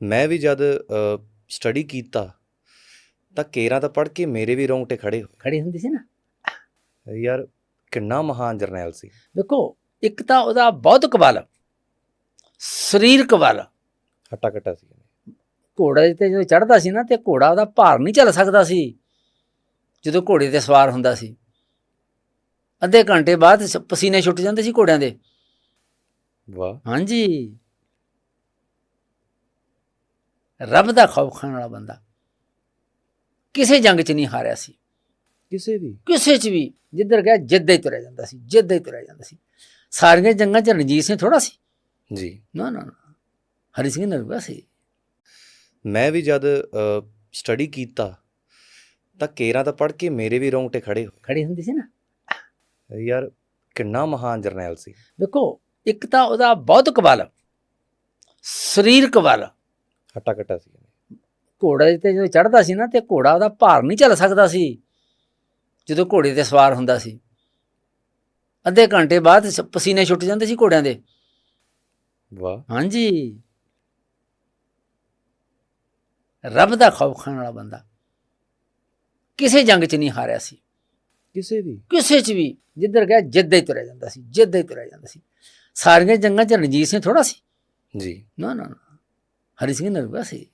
ਮੈਂ ਵੀ ਜਦ ਸਟੱਡੀ ਕੀਤਾ ਤਾਂ ਕੇਰਾਂ ਤਾਂ ਪੜ੍ਹ ਕੇ ਮੇਰੇ ਵੀ ਰੌਂਗਟੇ ਖੜੇ ਖੜੀ ਹੁੰਦੀ ਸੀ ਨਾ? ਯਾਰ ਕਿੰਨਾ ਮਹਾਨ ਜਰਨੈਲ ਸੀ। ਦੇਖੋ ਇੱਕ ਤਾਂ ਉਹਦਾ ਬੌਧਿਕ ਬਲ ਸਰੀਰਕ ਬਲ ਹੱਟਾ ਕੱਟਾ ਸੀ ਘੋੜੇ ਤੇ ਜਦੋਂ ਚੜਦਾ ਸੀ ਨਾ ਤੇ ਘੋੜਾ ਉਹਦਾ ਭਾਰ ਨਹੀਂ ਚੱਲ ਸਕਦਾ ਸੀ। ਜਦੋਂ ਘੋੜੇ ਤੇ ਸਵਾਰ ਹੁੰਦਾ ਸੀ। ਅੱਧੇ ਘੰਟੇ ਬਾਅਦ ਪਸੀਨੇ ਛੁੱਟ ਜਾਂਦੇ ਸੀ ਘੋੜਿਆਂ ਦੇ। ਵਾਹ। ਹਾਂਜੀ। ਰੱਬ ਦਾ ਖੌਫ ਖਾਣ ਵਾਲਾ ਬੰਦਾ। ਕਿਸੇ ਜੰਗ 'ਚ ਨਹੀਂ ਹਾਰਿਆ ਸੀ। ਕਿਸੇ ਵੀ। ਕਿਸੇ 'ਚ ਵੀ। ਜਿੱਧਰ ਗਿਆ ਜਿੱਦਾਂ ਹੀ ਤੁਰਿਆ ਜਾਂਦਾ ਸੀ ਜਿੱਦਾਂ ਹੀ ਤੁਰਿਆ ਜਾਂਦਾ ਸੀ। ਸਾਰੀਆਂ ਜੰਗਾਂ 'ਚ ਰਣਜੀਤ ਸਿੰਘ ਥੋੜਾ ਸੀ। ਜੀ। ਨਾ ਨਾ ਹਰੀ ਸਿੰਘ ਨਰਵਾ ਸੀ। ਮੈਂ ਵੀ ਜਦ ਸਟੱਡੀ ਕੀਤਾ ਤਾਂ ਕੇਰਾਂ ਤਾਂ ਪੜ੍ਹ ਕੇ ਮੇਰੇ ਵੀ ਰੌਂਗਟੇ ਖੜੇ ਖੜੀ ਹੁੰਦੀ ਸੀ ਨਾ। ਯਾਰ ਕਿੰਨਾ ਮਹਾਨ ਜਰਨੈਲ ਸੀ। ਦੇਖੋ ਇੱਕ ਤਾਂ ਉਹਦਾ ਬੌਧਿਕ ਬਲ ਸਰੀਰਕ ਬਲ ਹੱਟਾ ਕੱਟਾ ਸੀ ਘੋੜੇ ਤੇ ਜਦੋਂ ਚੜਦਾ ਸੀ ਨਾ ਤੇ ਘੋੜਾ ਉਹਦਾ ਭਾਰ ਨਹੀਂ ਚੱਲ ਸਕਦਾ ਸੀ। ਜਦੋਂ ਘੋੜੇ ਤੇ ਸਵਾਰ ਹੁੰਦਾ ਸੀ। ਅੱਧੇ ਘੰਟੇ ਬਾਅਦ ਪਸੀਨੇ ਛੁੱਟ ਜਾਂਦੇ ਸੀ ਘੋੜਿਆਂ ਦੇ। ਵਾਹ। ਹਾਂਜੀ। ਰੱਬ ਦਾ ਖੌਫ ਖਾਣ ਵਾਲਾ ਬੰਦਾ। ਕਿਸੇ ਜੰਗ 'ਚ ਨਹੀਂ ਹਾਰਿਆ ਸੀ। ਕਿਸੇ ਵੀ ਕਿਸੇ 'ਚ ਵੀ। ਜਿੱਧਰ ਗਿਆ ਜਿੱਦਾਂ ਹੀ ਤੁਰਿਆ ਜਾਂਦਾ ਸੀ ਜਿੱਦਾਂ ਹੀ ਤੁਰਿਆ ਜਾਂਦਾ ਸੀ। ਸਾਰੀਆਂ ਜੰਗਾਂ 'ਚ ਰਣਜੀਤ ਸਿੰਘ ਥੋੜਾ ਸੀ। ਜੀ। ਨਾ ਨਾ। ਨਾ ਹਰੀ ਸਿੰਘ ਨਰਵਾ ਸੀ